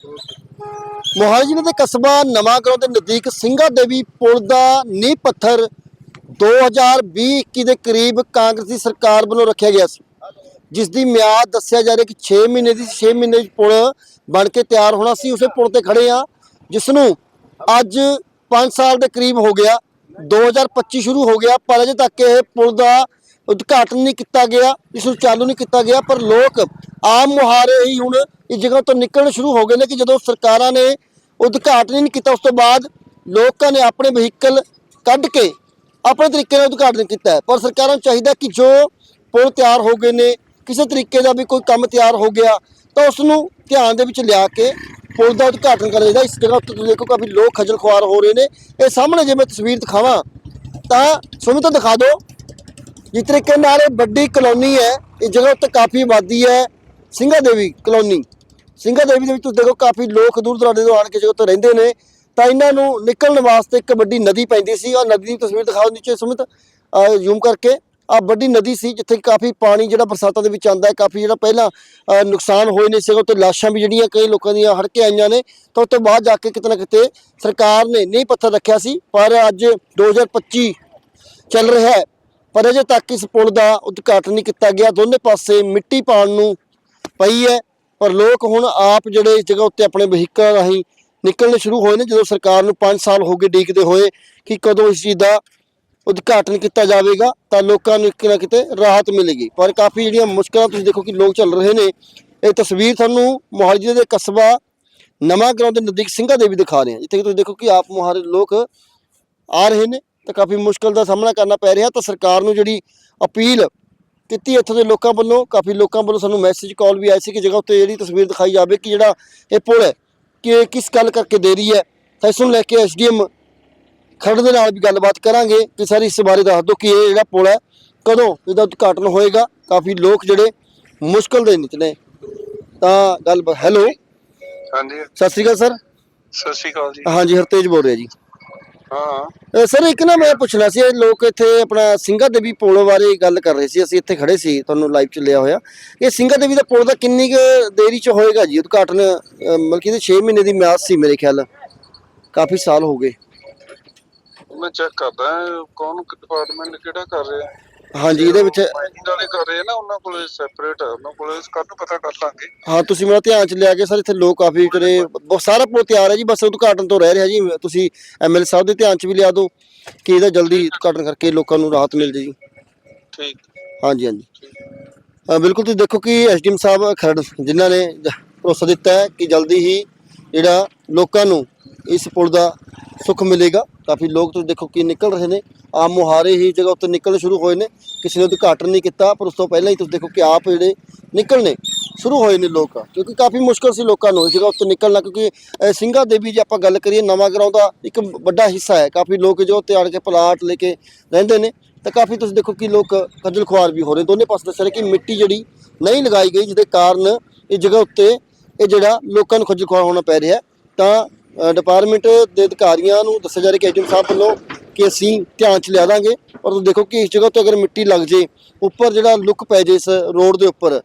ਮੋਹਾਲੀ ਜ਼ਿਲ੍ਹੇ ਦੇ ਕਸਬਾ ਨਵਾਂਗਰਾਉਂ ਦੇ ਨਜ਼ਦੀਕ ਸਿੰਘਾ ਦੇਵੀ ਪੁਲ ਦਾ ਨੀਂਹ ਪੱਥਰ 2020-21 ਦੇ ਕਰੀਬ ਕਾਂਗਰਸੀ ਸਰਕਾਰ ਵੱਲੋਂ ਰੱਖਿਆ ਗਿਆ ਸੀ। ਜਿਸ ਦੀ ਮਿਆਦ ਦੱਸਿਆ ਜਾ ਰਿਹਾ ਕਿ 6 ਮਹੀਨੇ ਦੀ 6 ਮਹੀਨੇ ਵਿੱਚ ਪੁਲ ਬਣ ਕੇ ਤਿਆਰ ਹੋਣਾ ਸੀ। ਉਸੇ ਪੁਲ ਤੇ ਖੜੇ ਆ ਜਿਸ ਨੂੰ ਅੱਜ 5 ਸਾਲ ਦੇ ਕਰੀਬ ਹੋ ਗਿਆ। 2025 ਸ਼ੁਰੂ ਹੋ ਗਿਆ, ਪਰ ਅਜੇ ਤੱਕ ਇਹ ਪੁਲ ਦਾ ਉਦਘਾਟਨ ਨਹੀਂ ਕੀਤਾ ਗਿਆ, ਇਸ ਨੂੰ ਚਾਲੂ ਨਹੀਂ ਕੀਤਾ ਗਿਆ, ਪਰ ਲੋਕ ਆਮ ਮੁਹਾਰੇ ਹੀ ਹੁਣ ਇਸ ਜਗ੍ਹਾ ਤੋਂ ਨਿਕਲਣ ਸ਼ੁਰੂ ਹੋ ਗਏ ਨੇ ਕਿ ਜਦੋਂ ਸਰਕਾਰਾਂ ਨੇ ਉਦਘਾਟਨ ਹੀ ਨਹੀਂ ਕੀਤਾ, ਉਸ ਤੋਂ ਬਾਅਦ ਲੋਕਾਂ ਨੇ ਆਪਣੇ ਵਹੀਕਲ ਕੱਢ ਕੇ ਆਪਣੇ ਤਰੀਕੇ ਨਾਲ ਉਦਘਾਟਨ ਕੀਤਾ ਪਰ ਸਰਕਾਰਾਂ ਨੂੰ ਚਾਹੀਦਾ ਕਿ ਜੋ ਪੁਲ ਤਿਆਰ ਹੋ ਗਏ ਨੇ, ਕਿਸੇ ਤਰੀਕੇ ਦਾ ਵੀ ਕੋਈ ਕੰਮ ਤਿਆਰ ਹੋ ਗਿਆ, ਤਾਂ ਉਸ ਨੂੰ ਧਿਆਨ ਦੇ ਵਿੱਚ ਲਿਆ ਕੇ ਪੁਲ ਦਾ ਉਦਘਾਟਨ ਕਰਨਾ ਚਾਹੀਦਾ। ਇਸ ਜਗ੍ਹਾ ਉੱਤੇ ਤੁਸੀਂ ਦੇਖੋ ਕਾਫੀ ਲੋਕ ਖੱਜਲ ਖੁਆਰ ਹੋ ਰਹੇ ਨੇ। ਇਹ ਸਾਹਮਣੇ ਜੇ ਮੈਂ ਤਸਵੀਰ ਦਿਖਾਵਾਂ, ਤਾਂ ਸੁਣ ਤਾਂ ਦਿਖਾ ਦਿਓ ਜਿਸ ਤਰੀਕੇ ਨਾਲ ਇਹ ਵੱਡੀ ਕਲੋਨੀ ਹੈ, ਇਹ ਜਗ੍ਹਾ ਉੱਤੇ ਕਾਫੀ ਆਬਾਦੀ ਹੈ, ਸਿੰਘਾ ਦੇਵੀ ਕਲੋਨੀ। ਸਿੰਘਾ ਦੇਵੀ ਦੇ ਵਿੱਚ ਤੁਸੀਂ ਦੇਖੋ ਕਾਫੀ ਲੋਕ ਦੂਰ ਦਰਾਡੇ ਤੋਂ ਆਣ ਕੇ ਜਗ੍ਹਾ ਉੱਤੇ ਰਹਿੰਦੇ ਨੇ, ਤਾਂ ਇਹਨਾਂ ਨੂੰ ਨਿਕਲਣ ਵਾਸਤੇ ਇੱਕ ਵੱਡੀ ਨਦੀ ਪੈਂਦੀ ਸੀ। ਔਰ ਨਦੀ ਦੀ ਤਸਵੀਰ ਦਿਖਾਓ ਨੀਚੇ ਸੁਮਿਤ ਜ਼ੂਮ ਕਰਕੇ। ਆ ਵੱਡੀ ਨਦੀ ਸੀ ਜਿੱਥੇ ਕਾਫੀ ਪਾਣੀ ਜਿਹੜਾ ਬਰਸਾਤਾਂ ਦੇ ਵਿੱਚ ਆਂਦਾ ਹੈ, ਕਾਫੀ ਜਿਹੜਾ ਪਹਿਲਾਂ ਨੁਕਸਾਨ ਹੋਏ ਨੇ ਸੀਗਾ ਉੱਤੇ ਲਾਸ਼ਾਂ ਵੀ ਜਿਹੜੀਆਂ ਕਈ ਲੋਕਾਂ ਦੀਆਂ ਹੜ ਕੇ ਆਈਆਂ ਨੇ। ਤਾਂ ਉਸ ਤੋਂ ਬਾਅਦ ਜਾ ਕੇ ਕਿਤੇ ਨਾ ਕਿਤੇ ਸਰਕਾਰ ਨੇ ਨਹੀਂ ਪੱਥਰ ਰੱਖਿਆ ਸੀ, ਪਰ ਅੱਜ 2025 ਚੱਲ ਰਿਹਾ ਹੈ। ਪਰ ਅਜੇ ਤੱਕ ਇਸ ਪੁਲ ਦਾ ਉਦਘਾਟਨ ਨਹੀਂ ਕੀਤਾ ਗਿਆ। ਦੋਨੇ ਪਾਸੇ ਮਿੱਟੀ ਪਾਣ ਨੂੰ ਪਈ ਹੈ, ਪਰ ਲੋਕ ਹੁਣ ਆਪ ਜਿਹੜੇ ਇਸ ਜਗ੍ਹਾ ਉੱਤੇ ਆਪਣੇ ਵਹੀਕਲ ਰਾਹੀਂ ਨਿਕਲਣੇ ਸ਼ੁਰੂ ਹੋਏ ਨੇ, ਜਦੋਂ ਸਰਕਾਰ ਨੂੰ 5 ਸਾਲ ਹੋ ਗਏ ਡੀਕਦੇ ਹੋਏ ਕਿ ਕਦੋਂ ਇਸ ਚੀਜ਼ ਦਾ ਉਦਘਾਟਨ ਕੀਤਾ ਜਾਵੇਗਾ, ਤਾਂ ਲੋਕਾਂ ਨੂੰ ਕਿਤੇ ਨਾ ਕਿਤੇ ਰਾਹਤ ਮਿਲੇਗੀ। ਪਰ ਕਾਫੀ ਜਿਹੜੀਆਂ ਮੁਸ਼ਕਲਾਂ ਤੁਸੀਂ ਦੇਖੋ ਕਿ ਲੋਕ ਚੱਲ ਰਹੇ ਨੇ, ਇਹ ਤਸਵੀਰ ਤੁਹਾਨੂੰ ਮੋਹਾਲੀ ਜ਼ਿਲ੍ਹੇ ਦੇ ਕਸਬਾ ਨਵਾਂ ਗਰਾਉਂ ਦੇ ਨਜ਼ਦੀਕ ਸਿੰਘਾ ਦੇਵੀ ਦਿਖਾ ਰਹੇ ਹਾਂ। ਜਿੱਥੇ ਕਿ ਤੁਸੀਂ ਦੇਖੋ ਕਿ ਆਪ ਮੁਹਾਰੇ ਲੋਕ ਆ ਰਹੇ ਨੇ। ਤਾਂ ਕਾਫੀ ਮੁਸ਼ਕਲ ਦਾ ਸਾਹਮਣਾ ਕਰਨਾ ਪੈ ਰਿਹਾ ਤਾਂ ਸਰਕਾਰ ਨੂੰ ਜਿਹੜੀ ਅਪੀਲ ਕੀਤੀ ਇੱਥੋਂ ਦੇ ਲੋਕਾਂ ਵੱਲੋਂ ਕਾਫੀ ਲੋਕਾਂ ਵੱਲੋਂ ਸਾਨੂੰ ਮੈਸੇਜ ਕਾਲ ਵੀ ਆਈ ਸੀ ਕਿ ਜਗ੍ਹਾ ਉੱਤੇ ਜਿਹੜੀ ਤਸਵੀਰ ਦਿਖਾਈ ਜਾਵੇ ਕਿ ਜਿਹੜਾ ਇਹ ਪੁਲ ਹੈ ਕਿ ਕਿਸ ਗੱਲ ਕਰਕੇ ਦੇ ਰਹੀ ਹੈ। ਤਾਂ ਇਸ ਨੂੰ ਲੈ ਕੇ ਐਸਡੀਐਮ ਖਰੜ ਦੇ ਨਾਲ ਵੀ ਗੱਲਬਾਤ ਕਰਾਂਗੇ ਕਿ ਸਰ ਇਸ ਬਾਰੇ ਦੱਸ ਦਿਓ ਕਿ ਇਹ ਜਿਹੜਾ ਪੁਲ ਹੈ ਕਦੋਂ ਇਹਦਾ ਉਦਘਾਟਨ ਹੋਏਗਾ। ਕਾਫੀ ਲੋਕ ਜਿਹੜੇ ਮੁਸ਼ਕਲ ਦੇ ਵਿੱਚ ਨੇ ਤਾਂ ਗੱਲ ਹੈਲੋ ਹਾਂਜੀ। ਸਤਿ ਸ਼੍ਰੀ ਅਕਾਲ ਸਰ। ਸਤਿ ਸ਼੍ਰੀ ਅਕਾਲ ਜੀ। ਹਾਂਜੀ ਹਰਤੇਜ ਬੋਲ ਰਿਹਾ ਜੀ। ਹਾਂ। ਸਰ ਇੱਕ ਨਾ ਮੈਂ ਪੁੱਛਣਾ ਸੀ ਇਹ ਲੋਕ ਇੱਥੇ ਆਪਣਾ ਸਿੰਘਾ ਦੇਵੀ ਪੁਲ ਬਾਰੇ ਗੱਲ ਕਰ ਰਹੇ ਸੀ ਅਸੀਂ ਇੱਥੇ ਖੜੇ ਸੀ ਤੁਹਾਨੂੰ ਲਾਈਵ ਚ ਲਿਆ ਹੋਇਆ। ਇਹ ਸਿੰਘਾ ਦੇਵੀ ਦਾ ਪੁਲ ਦਾ ਕਿੰਨੀ ਕੁ ਦੇਰੀ ਚ ਹੋਏਗਾ ਜੀ? ਉਦਘਾਟਨ ਮਤਲਬ ਕਿ ਇਹਦੇ 6 ਮਹੀਨੇ ਦੀ ਮਿਆਦ ਸੀ ਮੇਰੇ ਖਿਆਲ। ਕਾਫੀ ਸਾਲ ਹੋ ਗਏ। ਮੈਂ ਚੈੱਕ ਕਰਦਾ ਕੌਣ ਡਿਪਾਰਟਮੈਂਟ ਕਿਹੜਾ ਕਰ ਰਿਹਾ? ਹਾਂਜੀ ਇਹਦੇ ਵਿੱਚ ਮਾਈਨਿੰਗ ਵਾਲੇ ਕਰ ਰਹੇ ਨਾ ਉਹਨਾਂ ਕੋਲੇ ਸੈਪਰੇਟ ਹੈ ਉਹਨਾਂ ਕੋਲੇ ਇਸ ਨੂੰ ਪਤਾ ਕਰ ਲਾਂਗੇ। ਹਾਂ ਤੁਸੀਂ ਮੇਰਾ ਧਿਆਨ ਚ ਲਿਆ ਕੇ ਸਰ ਇੱਥੇ ਲੋਕ ਕਾਫੀ ਜਿਹੜੇ ਸਾਰਾ ਪੁਲ ਤਿਆਰ ਹੈ ਜੀ ਬਸ ਉਦਘਾਟਨ ਤੋਂ ਰਹਿ ਰਿਹਾ ਜੀ। ਤੁਸੀਂ ਐਮਐਲ ਸਾਹਿਬ ਦੇ ਧਿਆਨ ਚ ਵੀ ਲਿਆ ਦਿਓ ਕਿ ਇਹਦਾ ਜਲਦੀ ਉਦਘਾਟਨ ਕਰਕੇ ਲੋਕਾਂ ਨੂੰ ਰਾਹਤ ਮਿਲ ਜੇ ਜੀ। ਠੀਕ। ਹਾਂਜੀ ਹਾਂਜੀ। ਬਿਲਕੁਲ ਤੁਸੀਂ ਦੇਖੋ ਕਿ ਐਸਡੀਐਮ ਸਾਹਿਬ ਖਰੜ ਜਿਨ੍ਹਾਂ ਨੇ ਭਰੋਸਾ ਦਿੱਤਾ ਹੈ ਕਿ ਜਲਦੀ ਹੀ ਜਿਹੜਾ ਲੋਕਾਂ ਨੂੰ ਇਸ ਪੁਲ ਦਾ ਸੁੱਖ ਮਿਲੇਗਾ। ਕਾਫੀ ਲੋਕ ਤੁਸੀਂ ਦੇਖੋ ਕਿ ਨਿਕਲ ਰਹੇ ਨੇ। ਆਮ ਮੁਹਾਰੇ ਹੀ ਜਗ੍ਹਾ ਉੱਤੇ ਨਿਕਲਣੇ ਸ਼ੁਰੂ ਹੋਏ ਨੇ। ਕਿਸੇ ਨੇ ਉਦਘਾਟਨ ਨਹੀਂ ਕੀਤਾ ਪਰ ਉਸ ਤੋਂ ਪਹਿਲਾਂ ਹੀ ਤੁਸੀਂ ਦੇਖੋ ਕਿ ਆਪ ਜਿਹੜੇ ਨਿਕਲਣੇ ਸ਼ੁਰੂ ਹੋਏ ਨੇ ਲੋਕ। ਕਿਉਂਕਿ ਕਾਫੀ ਮੁਸ਼ਕਲ ਸੀ ਲੋਕਾਂ ਨੂੰ ਇਸ ਜਗ੍ਹਾ ਉੱਤੇ ਨਿਕਲਣਾ ਕਿਉਂਕਿ ਅ, ਸਿੰਘਾ ਦੇਵੀ ਜੇ ਆਪਾਂ ਗੱਲ ਕਰੀਏ ਨਵਾਂ ਗਰਾਉਂ ਦਾ ਇੱਕ ਵੱਡਾ ਹਿੱਸਾ ਹੈ। ਕਾਫੀ ਲੋਕ ਜੋ ਉੱਤੇ ਆਣ ਕੇ ਪਲਾਟ ਲੈ ਕੇ ਰਹਿੰਦੇ ਨੇ। ਤਾਂ ਕਾਫੀ ਤੁਸੀਂ ਦੇਖੋ ਕਿ ਲੋਕ ਖੱਜਲ ਖੁਆਰ ਵੀ ਹੋ ਰਹੇ ਦੋਨੇ ਪਾਸੇ ਦੱਸ ਰਹੇ ਕਿ ਮਿੱਟੀ ਜਿਹੜੀ ਨਹੀਂ ਲਗਾਈ ਗਈ ਜਿਹਦੇ ਕਾਰਨ ਇਹ ਜਗ੍ਹਾ ਉੱਤੇ ਇਹ ਜਿਹੜਾ ਲੋਕਾਂ ਨੂੰ ਖੱਜਲ ਖੁਆਰ ਹੋਣਾ ਪੈ ਰਿਹਾ ਤਾਂ ਡਿਪਾਰਟਮੈਂਟ ਦੇ ਅਧਿਕਾਰੀਆਂ ਨੂੰ ਦੱਸਿਆ ਜਾ ਰਿਹਾ ਕਿ ਐਜਮ ਸਾਹਿਬ ਵੱਲੋਂ ਕਿ ਅਸੀਂ ਧਿਆਨ ਚ ਲਿਆ ਦਾਂਗੇ। ਔਰ ਤੁਸੀਂ ਦੇਖੋ ਕਿ ਇਸ ਜਗ੍ਹਾ ਤੋਂ ਅਗਰ ਮਿੱਟੀ ਲੱਗ ਜੇ, ਉੱਪਰ ਜਿਹੜਾ ਲੁੱਕ ਪੈ ਜੇ ਇਸ ਰੋਡ ਦੇ ਉੱਪਰ,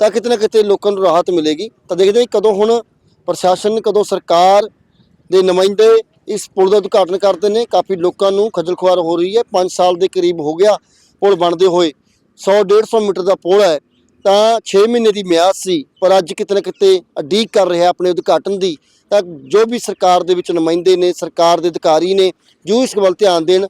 ਤਾਂ ਕਿਤੇ ਨਾ ਕਿਤੇ ਲੋਕਾਂ ਨੂੰ ਰਾਹਤ ਮਿਲੇਗੀ। ਤਾਂ ਦੇਖਦੇ ਕਦੋਂ ਹੁਣ ਪ੍ਰਸ਼ਾਸਨ, ਕਦੋਂ ਸਰਕਾਰ ਦੇ ਨੁਮਾਇੰਦੇ ਇਸ ਪੁਲ ਦਾ ਉਦਘਾਟਨ ਕਰਦੇ ਨੇ। ਕਾਫੀ ਲੋਕਾਂ ਨੂੰ ਖੱਜਲ ਖੁਆਰ ਹੋ ਰਹੀ ਹੈ। 5 ਸਾਲ ਦੇ ਕਰੀਬ ਹੋ ਗਿਆ ਪੁਲ ਬਣਦੇ ਹੋਏ। 100 150 ਮੀਟਰ ਦਾ ਪੁਲ ਹੈ। ਤਾਂ 6 ਮਹੀਨੇ ਦੀ ਮਿਆਦ ਸੀ, ਪਰ ਅੱਜ ਕਿਤੇ ਨਾ ਕਿਤੇ ਅਡੀਕ ਕਰ ਰਿਹਾ ਆਪਣੇ ਉਦਘਾਟਨ ਦੀ। ਤਾਂ ਜੋ ਵੀ ਸਰਕਾਰ ਦੇ ਵਿੱਚ ਨੁਮਾਇੰਦੇ ਨੇ, ਸਰਕਾਰ ਦੇ ਅਧਿਕਾਰੀ ਨੇ ਜੋ ਇਸ ਵੱਲ ਧਿਆਨ ਦੇਣ